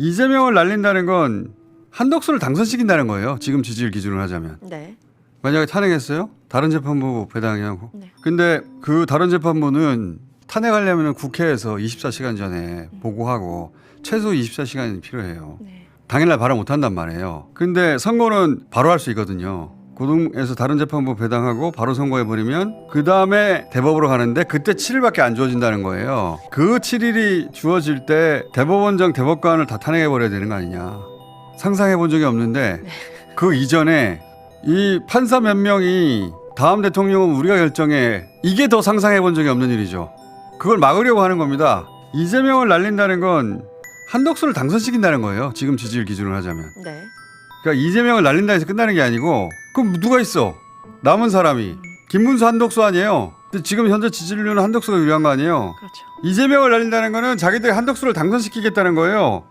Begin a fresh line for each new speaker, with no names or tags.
이재명을 날린다는 건 한덕수를 당선시킨다는 거예요. 지금 지지율 기준으로 하자면.
네.
만약에 탄핵했어요? 다른 재판부 배당하고.
네.
근데 그 다른 재판부는 탄핵하려면 국회에서 24시간 전에 보고하고 최소 24시간이 필요해요.
네.
당일날 발언 못 한단 말이에요. 근데 선거는 바로 할 수 있거든요. 고등에서 다른 재판부 배당하고 바로 선고해 버리면 그 다음에 대법으로 가는데 그때 7일밖에 안 주어진다는 거예요. 그 7일이 주어질 때 대법원장 대법관을 다 탄핵해 버려야 되는 거 아니냐. 상상해 본 적이 없는데 그 이전에 이 판사 몇 명이 다음 대통령은 우리가 결정해 이게 더 상상해 본 적이 없는 일이죠. 그걸 막으려고 하는 겁니다. 이재명을 날린다는 건 한덕수를 당선시킨다는 거예요. 지금 지지율 기준으로 하자면.
네.
그러니까 이재명을 날린다 해서 끝나는 게 아니고 그럼 누가 있어? 남은 사람이 김문수 한덕수 아니에요. 근데 지금 현재 지지율은 한덕수가 유리한 거 아니에요.
그렇죠.
이재명을 날린다는 거는 자기들이 한덕수를 당선시키겠다는 거예요.